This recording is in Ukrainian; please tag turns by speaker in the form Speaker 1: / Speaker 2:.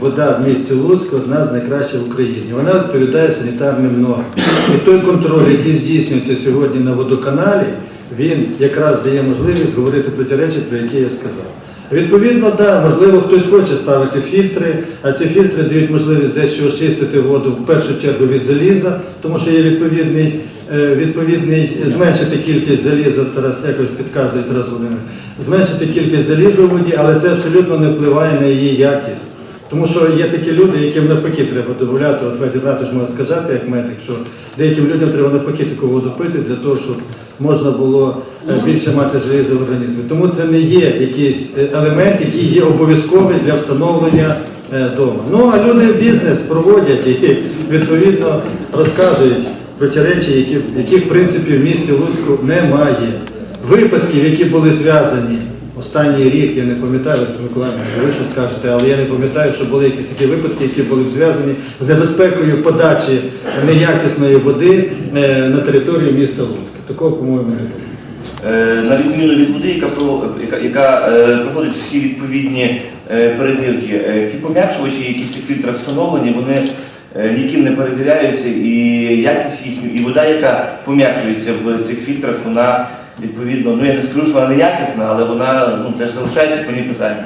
Speaker 1: Вода в місті Луцьку одна з найкращих в Україні. Вона відповідає санітарним нормам. І той контроль, який здійснюється сьогодні на водоканалі, він якраз дає можливість говорити про ті речі, про які я сказав. Відповідно, да, можливо, хтось хоче ставити фільтри, а ці фільтри дають можливість дещо очистити воду в першу чергу від заліза, тому що є відповідний, е, відповідний зменшити кількість заліза, Тарас якось підказує Тарас Володимирович, зменшити кількість заліза в воді, але це абсолютно не впливає на її якість. Тому що є такі люди, яким навпаки треба додати, от Федір Ратович може сказати, як медик, що деяким людям треба навпаки таку воду пити для того, щоб можна було е, більше мати желіза в організмі. Тому це не є якийсь е, елемент, який є обов'язковий для встановлення вдома. Ну а люди бізнес проводять і відповідно розказують про ті речі, які, яких в принципі в місті Луцьку немає. Випадків, які були зв'язані останній рік, я не пам'ятаю, Олексій Миколаївна, ви що скажете, але я не пам'ятаю, що були якісь такі випадки, які були зв'язані з небезпекою подачі неякісної води е, на територію міста Луцька. Такого, по-моєму, не було.
Speaker 2: Е, на відміну від води, яка, яка, яка е, проходить всі відповідні перевірки, ці пом'якшувачі, які в цих фільтрах встановлені, вони ніким не перевіряються, і якість їхню, і вода, яка пом'якшується в цих фільтрах, вона відповідно, ну я не скажу, що вона не якісна, але вона ну, теж залишається по ній питання.